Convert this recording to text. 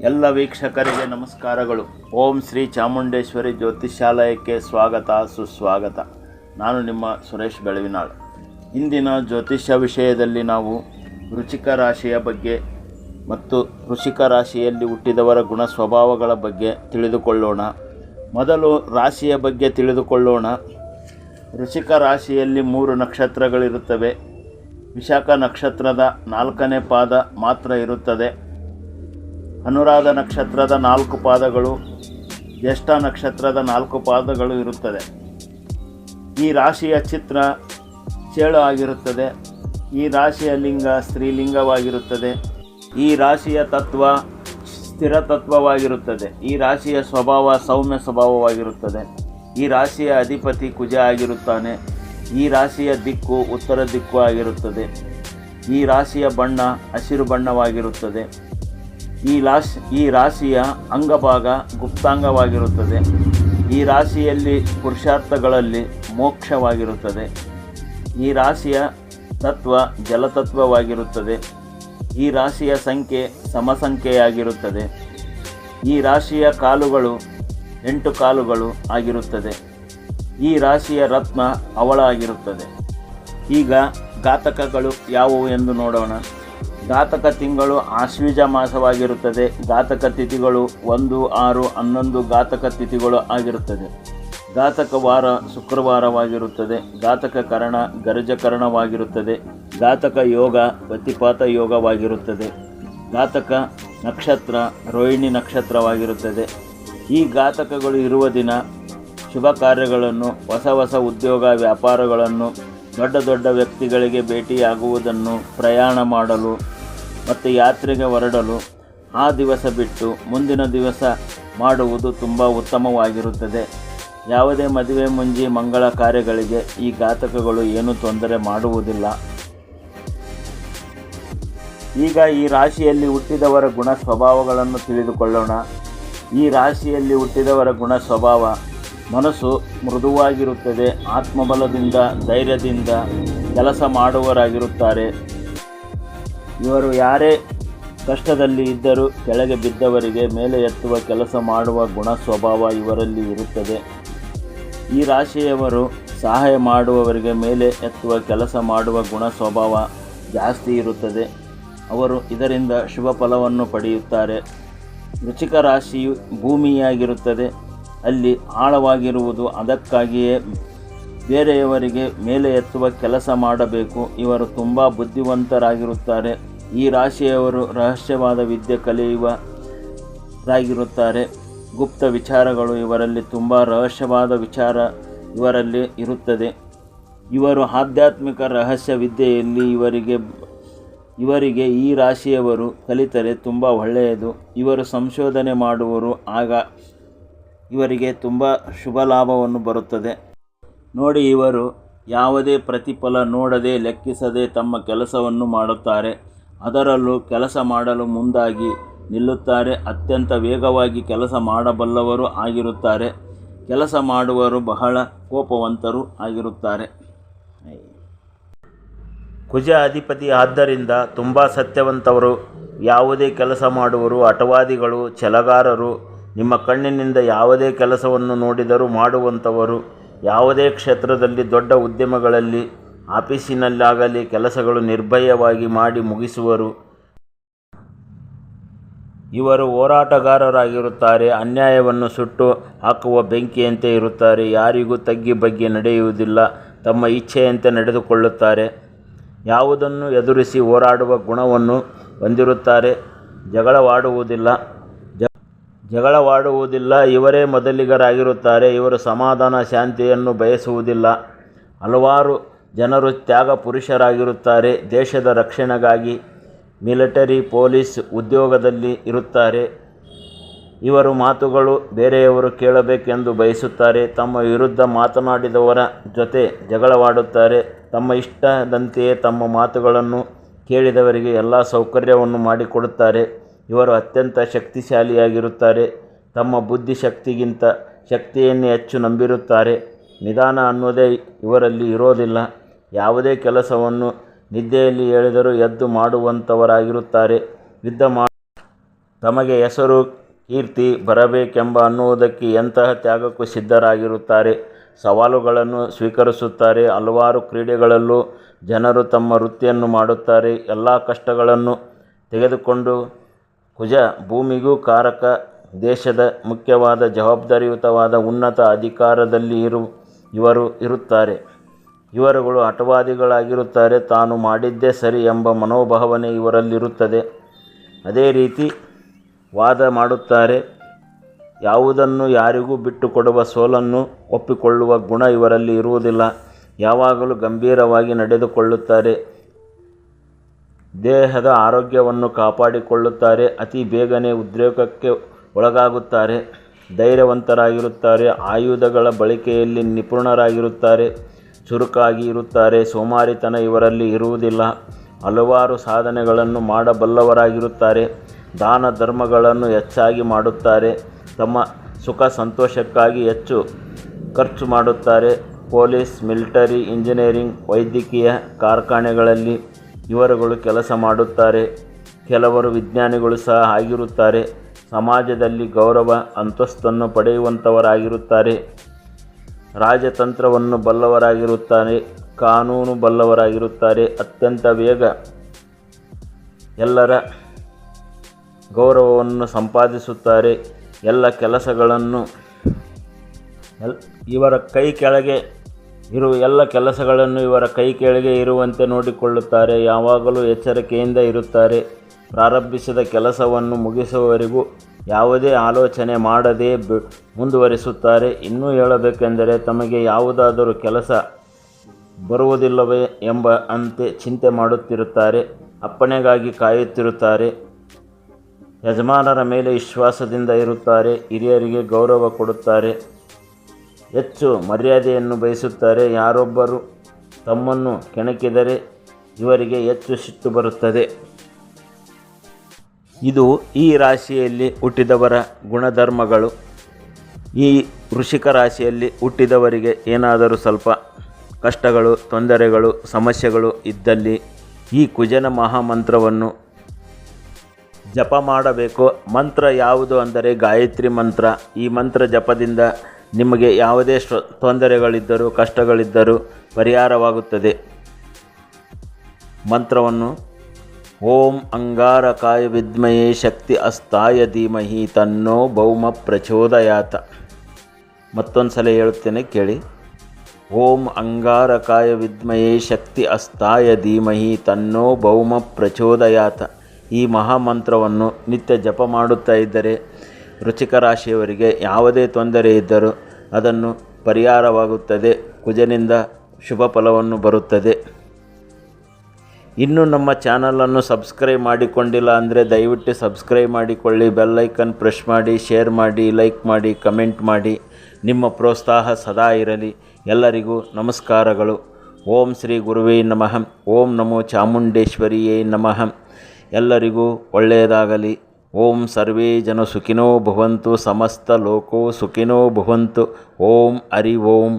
ಎಲ್ಲ ವೀಕ್ಷಕರಿಗೆ ನಮಸ್ಕಾರಗಳು. ಓಂ ಶ್ರೀ ಚಾಮುಂಡೇಶ್ವರಿ ಜ್ಯೋತಿಷ್ಯಾಲಯಕ್ಕೆ ಸ್ವಾಗತ, ಸುಸ್ವಾಗತ. ನಾನು ನಿಮ್ಮ ಸುರೇಶ್ ಬೆಳವಿನಾಳ್. ಇಂದಿನ ಜ್ಯೋತಿಷ್ಯ ವಿಷಯದಲ್ಲಿ ನಾವು ವೃಚಿಕ ರಾಶಿಯ ಬಗ್ಗೆ ಮತ್ತು ವೃಷಿಕ ರಾಶಿಯಲ್ಲಿ ಹುಟ್ಟಿದವರ ಗುಣ ಸ್ವಭಾವಗಳ ಬಗ್ಗೆ ತಿಳಿದುಕೊಳ್ಳೋಣ. ಮೊದಲು ರಾಶಿಯ ಬಗ್ಗೆ ತಿಳಿದುಕೊಳ್ಳೋಣ. ವೃಷಿಕ ರಾಶಿಯಲ್ಲಿ ಮೂರು ನಕ್ಷತ್ರಗಳಿರುತ್ತವೆ. ವಿಶಾಖ ನಕ್ಷತ್ರದ ನಾಲ್ಕನೇ ಪಾದ ಮಾತ್ರ ಇರುತ್ತದೆ. ಅನುರಾಧ ನಕ್ಷತ್ರದ ನಾಲ್ಕು ಪಾದಗಳು, ಜ್ಯೇಷ್ಠ ನಕ್ಷತ್ರದ ನಾಲ್ಕು ಪಾದಗಳು ಇರುತ್ತದೆ. ಈ ರಾಶಿಯ ಚಿತ್ರ ಚೇಳು ಆಗಿರುತ್ತದೆ. ಈ ರಾಶಿಯ ಲಿಂಗ ಸ್ತ್ರೀಲಿಂಗವಾಗಿರುತ್ತದೆ. ಈ ರಾಶಿಯ ತತ್ವ ಸ್ಥಿರ ತತ್ವವಾಗಿರುತ್ತದೆ. ಈ ರಾಶಿಯ ಸ್ವಭಾವ ಸೌಮ್ಯ ಸ್ವಭಾವವಾಗಿರುತ್ತದೆ. ಈ ರಾಶಿಯ ಅಧಿಪತಿ ಕುಜ ಆಗಿರುತ್ತಾನೆ. ಈ ರಾಶಿಯ ದಿಕ್ಕು ಉತ್ತರ ದಿಕ್ಕು ಆಗಿರುತ್ತದೆ. ಈ ರಾಶಿಯ ಬಣ್ಣ ಹಸಿರು ಬಣ್ಣವಾಗಿರುತ್ತದೆ. ಈ ರಾಶಿ, ಈ ರಾಶಿಯ ಅಂಗಭಾಗ ಗುಪ್ತಾಂಗವಾಗಿರುತ್ತದೆ. ಈ ರಾಶಿಯಲ್ಲಿ ಪುರುಷಾರ್ಥಗಳಲ್ಲಿ ಮೋಕ್ಷವಾಗಿರುತ್ತದೆ. ಈ ರಾಶಿಯ ತತ್ವ ಜಲತತ್ವವಾಗಿರುತ್ತದೆ. ಈ ರಾಶಿಯ ಸಂಖ್ಯೆ ಸಮಸಂಖ್ಯೆಯಾಗಿರುತ್ತದೆ. ಈ ರಾಶಿಯ ಕಾಲುಗಳು ಎಂಟು ಕಾಲುಗಳು ಆಗಿರುತ್ತದೆ. ಈ ರಾಶಿಯ ರತ್ನ ಅವಳ ಆಗಿರುತ್ತದೆ. ಈಗ ಘಾತಕಗಳು ಯಾವುವು ಎಂದು ನೋಡೋಣ. ಘಾತಕ ತಿಂಗಳು ಆಶ್ವೀಜ ಮಾಸವಾಗಿರುತ್ತದೆ. ಘಾತಕ ತಿಥಿಗಳು ಒಂದು, ಆರು, ಹನ್ನೊಂದು ಘಾತಕ ತಿಥಿಗಳು ಆಗಿರುತ್ತದೆ. ಘಾತಕ ವಾರ ಶುಕ್ರವಾರವಾಗಿರುತ್ತದೆ. ಘಾತಕ ಕರಣ ಗರಜಕರಣವಾಗಿರುತ್ತದೆ ಘಾತಕ ಯೋಗ ಪ್ರತಿಪಾತ ಯೋಗವಾಗಿರುತ್ತದೆ. ಘಾತಕ ನಕ್ಷತ್ರ ರೋಹಿಣಿ ನಕ್ಷತ್ರವಾಗಿರುತ್ತದೆ. ಈ ಘಾತಕಗಳು ಇರುವ ದಿನ ಶುಭ ಕಾರ್ಯಗಳನ್ನು, ಹೊಸ ಹೊಸ ಉದ್ಯೋಗ ವ್ಯಾಪಾರಗಳನ್ನು, ದೊಡ್ಡ ದೊಡ್ಡ ವ್ಯಕ್ತಿಗಳಿಗೆ ಭೇಟಿಯಾಗುವುದನ್ನು ಪ್ರಯಾಣ ಮಾಡಲು ಮತ್ತು ಯಾತ್ರೆಗೆ ಹೊರಡಲು ಆ ದಿವಸ ಬಿಟ್ಟು ಮುಂದಿನ ದಿವಸ ಮಾಡುವುದು ತುಂಬ ಉತ್ತಮವಾಗಿರುತ್ತದೆ. ಯಾವುದೇ ಮದುವೆ ಮುಂಜಿ ಮಂಗಳ ಕಾರ್ಯಗಳಿಗೆ ಈ ಘಾತಕಗಳು ಏನೂ ತೊಂದರೆ ಮಾಡುವುದಿಲ್ಲ. ಈಗ ಈ ರಾಶಿಯಲ್ಲಿ ಹುಟ್ಟಿದವರ ಗುಣ ಸ್ವಭಾವಗಳನ್ನು ತಿಳಿದುಕೊಳ್ಳೋಣ. ಈ ರಾಶಿಯಲ್ಲಿ ಹುಟ್ಟಿದವರ ಗುಣ ಸ್ವಭಾವ ಮನಸ್ಸು ಮೃದುವಾಗಿರುತ್ತದೆ, ಆತ್ಮಬಲದಿಂದ, ಧೈರ್ಯದಿಂದ ಕೆಲಸ ಮಾಡುವವರಾಗಿರುತ್ತಾರೆ. ಇವರು ಯಾರೇ ಕಷ್ಟದಲ್ಲಿ ಇದ್ದರೂ ಕೆಳಗೆ ಬಿದ್ದವರಿಗೆ ಮೇಲೆ ಎತ್ತುವ ಕೆಲಸ ಮಾಡುವ ಗುಣ ಸ್ವಭಾವ ಇವರಲ್ಲಿ ಇರುತ್ತದೆ. ಈ ರಾಶಿಯವರು ಸಹಾಯ ಮಾಡುವವರಿಗೆ ಮೇಲೆ ಎತ್ತುವ ಕೆಲಸ ಮಾಡುವ ಗುಣ ಸ್ವಭಾವ ಜಾಸ್ತಿ ಇರುತ್ತದೆ. ಅವರು ಇದರಿಂದ ಶುಭ ಫಲವನ್ನು ಪಡೆಯುತ್ತಾರೆ. ವೃಚಿಕ ರಾಶಿಯು ಭೂಮಿಯಾಗಿರುತ್ತದೆ. ಅಲ್ಲಿ ಆಳವಾಗಿರುವುದು ಅದಕ್ಕಾಗಿಯೇ ಬೇರೆಯವರಿಗೆ ಮೇಲೆ ಎತ್ತುವ ಕೆಲಸ ಮಾಡಬೇಕು. ಇವರು ತುಂಬ ಬುದ್ಧಿವಂತರಾಗಿರುತ್ತಾರೆ. ಈ ರಾಶಿಯವರು ರಹಸ್ಯವಾದ ವಿದ್ಯೆ ಕಲಿಯುವರಾಗಿರುತ್ತಾರೆ. ಗುಪ್ತ ವಿಚಾರಗಳು ಇವರಲ್ಲಿ ತುಂಬ ರಹಸ್ಯವಾದ ವಿಚಾರ ಇವರಲ್ಲಿ ಇರುತ್ತದೆ. ಇವರು ಆಧ್ಯಾತ್ಮಿಕ ರಹಸ್ಯ ವಿದ್ಯೆಯಲ್ಲಿ ಇವರಿಗೆ ಇವರಿಗೆ ಈ ರಾಶಿಯವರು ಕಲಿತರೆ ತುಂಬ ಒಳ್ಳೆಯದು. ಇವರು ಸಂಶೋಧನೆ ಮಾಡುವರು, ಆಗ ಇವರಿಗೆ ತುಂಬ ಶುಭ ಲಾಭವನ್ನು ಬರುತ್ತದೆ. ನೋಡಿ ಇವರು ಯಾವುದೇ ಪ್ರತಿಫಲ ನೋಡದೆ ಲೆಕ್ಕಿಸದೆ ತಮ್ಮ ಕೆಲಸವನ್ನು ಮಾಡುತ್ತಾರೆ. ಅದರಲ್ಲೂ ಕೆಲಸ ಮಾಡಲು ಮುಂದಾಗಿ ನಿಲ್ಲುತ್ತಾರೆ. ಅತ್ಯಂತ ವೇಗವಾಗಿ ಕೆಲಸ ಮಾಡಬಲ್ಲವರು ಆಗಿರುತ್ತಾರೆ. ಕೆಲಸ ಮಾಡುವರು ಬಹಳ ಕೋಪವಂತರು ಆಗಿರುತ್ತಾರೆ. ಕುಜ ಅಧಿಪತಿ ಆದ್ದರಿಂದ ತುಂಬ ಸತ್ಯವಂತವರು. ಯಾವುದೇ ಕೆಲಸ ಮಾಡುವರು ಅಟವಾದಿಗಳು ಛಲಗಾರರು, ನಿಮ್ಮ ಕಣ್ಣಿನಿಂದ ಯಾವುದೇ ಕೆಲಸವನ್ನು ನೋಡಿದರೂ ಮಾಡುವಂಥವರು ಯಾವುದೇ ಕ್ಷೇತ್ರದಲ್ಲಿ ದೊಡ್ಡ ಉದ್ಯಮಗಳಲ್ಲಿ ಆಫೀಸಿನಲ್ಲಾಗಲಿ ಕೆಲಸಗಳು ನಿರ್ಭಯವಾಗಿ ಮಾಡಿ ಮುಗಿಸುವರು. ಇವರು ಹೋರಾಟಗಾರರಾಗಿರುತ್ತಾರೆ, ಅನ್ಯಾಯವನ್ನು ಸುಟ್ಟು ಹಾಕುವ ಬೆಂಕಿಯಂತೆ ಇರುತ್ತಾರೆ, ಯಾರಿಗೂ ತಗ್ಗಿ ಬಗ್ಗೆ ನಡೆಯುವುದಿಲ್ಲ, ತಮ್ಮ ಇಚ್ಛೆಯಂತೆ ನಡೆದುಕೊಳ್ಳುತ್ತಾರೆ. ಯಾವುದನ್ನು ಎದುರಿಸಿ ಹೋರಾಡುವ ಗುಣವನ್ನು ಹೊಂದಿರುತ್ತಾರೆ. ಜಗಳವಾಡುವುದಿಲ್ಲ. ಜಗಳವಾಡುವುದಿಲ್ಲ. ಇವರೇ ಮೊದಲಿಗರಾಗಿರುತ್ತಾರೆ. ಇವರು ಸಮಾಧಾನ, ಶಾಂತಿಯನ್ನು ಬಯಸುವುದಿಲ್ಲ. ಹಲವಾರು ಜನರು ತ್ಯಾಗ ಪುರುಷರಾಗಿರುತ್ತಾರೆ, ದೇಶದ ರಕ್ಷಣೆಗಾಗಿ ಮಿಲಿಟರಿ ಪೊಲೀಸ್ ಉದ್ಯೋಗದಲ್ಲಿ ಇರುತ್ತಾರೆ. ಇವರು ಮಾತುಗಳು ಬೇರೆಯವರು ಕೇಳಬೇಕೆಂದು ಬಯಸುತ್ತಾರೆ. ತಮ್ಮ ವಿರುದ್ಧ ಮಾತನಾಡಿದವರ ಜೊತೆ ಜಗಳವಾಡುತ್ತಾರೆ. ತಮ್ಮ ಇಷ್ಟದಂತೆಯೇ ತಮ್ಮ ಮಾತುಗಳನ್ನು ಕೇಳಿದವರಿಗೆ ಎಲ್ಲ ಸೌಕರ್ಯವನ್ನು ಮಾಡಿಕೊಡುತ್ತಾರೆ. ಇವರು ಅತ್ಯಂತ ಶಕ್ತಿಶಾಲಿಯಾಗಿರುತ್ತಾರೆ. ತಮ್ಮ ಬುದ್ಧಿಶಕ್ತಿಗಿಂತ ಶಕ್ತಿಯನ್ನೇ ಹೆಚ್ಚು ನಂಬಿರುತ್ತಾರೆ. ನಿಧಾನ ಅನ್ನೋದೇ ಇವರಲ್ಲಿ ಇರೋದಿಲ್ಲ. ಯಾವುದೇ ಕೆಲಸವನ್ನು ನಿದ್ದೆಯಲ್ಲಿ ಹೇಳಿದರೂ ಎದ್ದು ಮಾಡುವಂಥವರಾಗಿರುತ್ತಾರೆ ಯುದ್ಧ ಮಾ ತಮಗೆ ಹೆಸರು, ಕೀರ್ತಿ ಬರಬೇಕೆಂಬ ಅನ್ನುವುದಕ್ಕೆ ಎಂತಹ ತ್ಯಾಗಕ್ಕೂ ಸಿದ್ಧರಾಗಿರುತ್ತಾರೆ. ಸವಾಲುಗಳನ್ನು ಸ್ವೀಕರಿಸುತ್ತಾರೆ. ಹಲವಾರು ಕ್ರೀಡೆಗಳಲ್ಲೂ ಜನರು ತಮ್ಮ ವೃತ್ತಿಯನ್ನು ಮಾಡುತ್ತಾರೆ. ಎಲ್ಲ ಕಷ್ಟಗಳನ್ನು ತೆಗೆದುಕೊಂಡು ಕುಜ ಭೂಮಿಗೂ ಕಾರಕ ದೇಶದ ಮುಖ್ಯವಾದ ಜವಾಬ್ದಾರಿಯುತವಾದ ಉನ್ನತ ಅಧಿಕಾರದಲ್ಲಿ ಇರು ಇವರು ಇರುತ್ತಾರೆ. ಇವರುಗಳು ಹಠವಾದಿಗಳಾಗಿರುತ್ತಾರೆ, ತಾನು ಮಾಡಿದ್ದೇ ಸರಿ ಎಂಬ ಮನೋಭಾವನೆ ಇವರಲ್ಲಿರುತ್ತದೆ. ಅದೇ ರೀತಿ ವಾದ ಮಾಡುತ್ತಾರೆ, ಯಾವುದನ್ನು ಯಾರಿಗೂ ಬಿಟ್ಟುಕೊಡುವ ಸೋಲನ್ನು ಒಪ್ಪಿಕೊಳ್ಳುವ ಗುಣ ಇವರಲ್ಲಿ ಇರುವುದಿಲ್ಲ. ಯಾವಾಗಲೂ ಗಂಭೀರವಾಗಿ ನಡೆದುಕೊಳ್ಳುತ್ತಾರೆ, ದೇಹದ ಆರೋಗ್ಯವನ್ನು ಕಾಪಾಡಿಕೊಳ್ಳುತ್ತಾರೆ, ಅತಿ ಬೇಗನೆ ಉದ್ರೇಕಕ್ಕೆ ಒಳಗಾಗುತ್ತಾರೆ, ಧೈರ್ಯವಂತರಾಗಿರುತ್ತಾರೆ, ಆಯುಧಗಳ ಬಳಕೆಯಲ್ಲಿ ನಿಪುಣರಾಗಿರುತ್ತಾರೆ. ಚುರುಕಾಗಿ ಇರುತ್ತಾರೆ. ಸೋಮಾರಿತನ ಇವರಲ್ಲಿ ಇರುವುದಿಲ್ಲ. ಹಲವಾರು ಸಾಧನೆಗಳನ್ನು ಮಾಡಬಲ್ಲವರಾಗಿರುತ್ತಾರೆ. ದಾನ ಧರ್ಮಗಳನ್ನು ಹೆಚ್ಚಾಗಿ ಮಾಡುತ್ತಾರೆ. ತಮ್ಮ ಸುಖ ಸಂತೋಷಕ್ಕಾಗಿ ಹೆಚ್ಚು ಖರ್ಚು ಮಾಡುತ್ತಾರೆ. ಪೊಲೀಸ್, ಮಿಲಿಟರಿ, ಇಂಜಿನಿಯರಿಂಗ್, ವೈದ್ಯಕೀಯ ಕಾರ್ಖಾನೆಗಳಲ್ಲಿ ಇವರುಗಳು ಕೆಲಸ ಮಾಡುತ್ತಾರೆ. ಕೆಲವರು ವಿಜ್ಞಾನಿಗಳು ಸಹ ಆಗಿರುತ್ತಾರೆ. ಸಮಾಜದಲ್ಲಿ ಗೌರವ, ಅಂತಸ್ತನ್ನು ಪಡೆಯುವಂಥವರಾಗಿರುತ್ತಾರೆ ರಾಜತಂತ್ರವನ್ನು ಬಲ್ಲವರಾಗಿರುತ್ತಾರೆ, ಕಾನೂನು ಬಲ್ಲವರಾಗಿರುತ್ತಾರೆ ಅತ್ಯಂತ ಬೇಗ. ಎಲ್ಲರ ಗೌರವವನ್ನು ಸಂಪಾದಿಸುತ್ತಾರೆ, ಎಲ್ಲ ಕೆಲಸಗಳನ್ನು ಇವರ ಕೈ ಕೆಳಗೆ ಇರುವ ಎಲ್ಲ ಕೆಲಸಗಳನ್ನು ಇವರ ಕೈ ಕೆಳಗೆ ಇರುವಂತೆ ನೋಡಿಕೊಳ್ಳುತ್ತಾರೆ, ಯಾವಾಗಲೂ ಎಚ್ಚರಿಕೆಯಿಂದ ಇರುತ್ತಾರೆ. ಪ್ರಾರಂಭಿಸಿದ ಕೆಲಸವನ್ನು ಮುಗಿಸುವವರೆಗೂ ಯಾವುದೇ ಆಲೋಚನೆ ಮಾಡದೇ ಬಿ, ಮುಂದುವರಿಸುತ್ತಾರೆ. ಇನ್ನೂ ಹೇಳಬೇಕೆಂದರೆ ತಮಗೆ ಯಾವುದಾದರೂ ಕೆಲಸ ಬರುವುದಿಲ್ಲವೇ ಎಂಬ ಅಂತೆ ಚಿಂತೆ ಮಾಡುತ್ತಿರುತ್ತಾರೆ. ಅಪ್ಪಣೆಗಾಗಿ ಕಾಯುತ್ತಿರುತ್ತಾರೆ. ಯಜಮಾನರ ಮೇಲೆ ವಿಶ್ವಾಸದಿಂದ ಇರುತ್ತಾರೆ. ಹಿರಿಯರಿಗೆ ಗೌರವ ಕೊಡುತ್ತಾರೆ. ಹೆಚ್ಚು ಮರ್ಯಾದೆಯನ್ನು ಬಯಸುತ್ತಾರೆ. ಯಾರೊಬ್ಬರು ತಮ್ಮನ್ನು ಕೆಣಕಿದರೆ ಇವರಿಗೆ ಹೆಚ್ಚು ಸಿಟ್ಟು ಬರುತ್ತದೆ. ಇದು ಈ ರಾಶಿಯಲ್ಲಿ ಹುಟ್ಟಿದವರ ಗುಣಧರ್ಮಗಳು. ಈ ವೃಷಿಕ ರಾಶಿಯಲ್ಲಿ ಹುಟ್ಟಿದವರಿಗೆ ಏನಾದರೂ ಸ್ವಲ್ಪ ಕಷ್ಟಗಳು, ತೊಂದರೆಗಳು, ಸಮಸ್ಯೆಗಳು ಇದ್ದಲ್ಲಿ ಈ ಕುಜನ ಮಹಾಮಂತ್ರವನ್ನು ಜಪ ಮಾಡಬೇಕು. ಮಂತ್ರ ಯಾವುದು ಅಂದರೆ ಗಾಯತ್ರಿ ಮಂತ್ರ. ಈ ಮಂತ್ರ ಜಪದಿಂದ ನಿಮಗೆ ಯಾವುದೇ ತೊಂದರೆಗಳಿದ್ದರೂ ಕಷ್ಟಗಳಿದ್ದರೂ ಪರಿಹಾರವಾಗುತ್ತದೆ. ಮಂತ್ರವನ್ನು ಓಂ ಅಂಗಾರಕಾಯ ವಿದ್ಮಯೇ ಶಕ್ತಿ ಅಸ್ತಾಯ ಧೀಮಹಿ ತನ್ನೋ ಭೌಮ ಪ್ರಚೋದಯಾತ. ಮತ್ತೊಂದು ಸಲ ಹೇಳುತ್ತೇನೆ, ಕೇಳಿ. ಓಂ ಅಂಗಾರಕಾಯ ವಿದ್ಮಯೇ ಶಕ್ತಿ ಅಸ್ತಾಯ ಧೀಮಹಿ ತನ್ನೋ ಭೌಮ ಪ್ರಚೋದಯಾತ. ಈ ಮಹಾಮಂತ್ರವನ್ನು ನಿತ್ಯ ಜಪ ಮಾಡುತ್ತಾ ಇದ್ದರೆ ರುಚಿಕ ರಾಶಿಯವರಿಗೆ ಯಾವುದೇ ತೊಂದರೆ ಇದ್ದರೂ ಅದನ್ನು ಪರಿಹಾರವಾಗುತ್ತದೆ. ಕುಜನಿಂದ ಶುಭ ಫಲವನ್ನು ಬರುತ್ತದೆ. ಇನ್ನೂ ನಮ್ಮ ಚಾನಲನ್ನು ಸಬ್ಸ್ಕ್ರೈಬ್ ಮಾಡಿಕೊಂಡಿಲ್ಲ ಅಂದರೆ ದಯವಿಟ್ಟು ಸಬ್ಸ್ಕ್ರೈಬ್ ಮಾಡಿಕೊಳ್ಳಿ ಬೆಲ್ಲೈಕನ್ ಪ್ರೆಸ್ ಮಾಡಿ ಶೇರ್ ಮಾಡಿ ಲೈಕ್ ಮಾಡಿ ಕಮೆಂಟ್ ಮಾಡಿ. ನಿಮ್ಮ ಪ್ರೋತ್ಸಾಹ ಸದಾ ಇರಲಿ. ಎಲ್ಲರಿಗೂ ನಮಸ್ಕಾರಗಳು. ಓಂ ಶ್ರೀ ಗುರುವೇ ನಮಃ. ಓಂ ನಮೋ ಚಾಮುಂಡೇಶ್ವರಿಯೇ ನಮಃ. ಎಲ್ಲರಿಗೂ ಒಳ್ಳೆಯದಾಗಲಿ. ಓಂ ಸರ್ವೇ ಜನ ಸುಖಿನೋ ಭವಂತು, ಸಮಸ್ತ ಲೋಕೋ ಸುಖಿನೋ ಭವಂತು. ಓಂ ಹರಿ ಓಂ.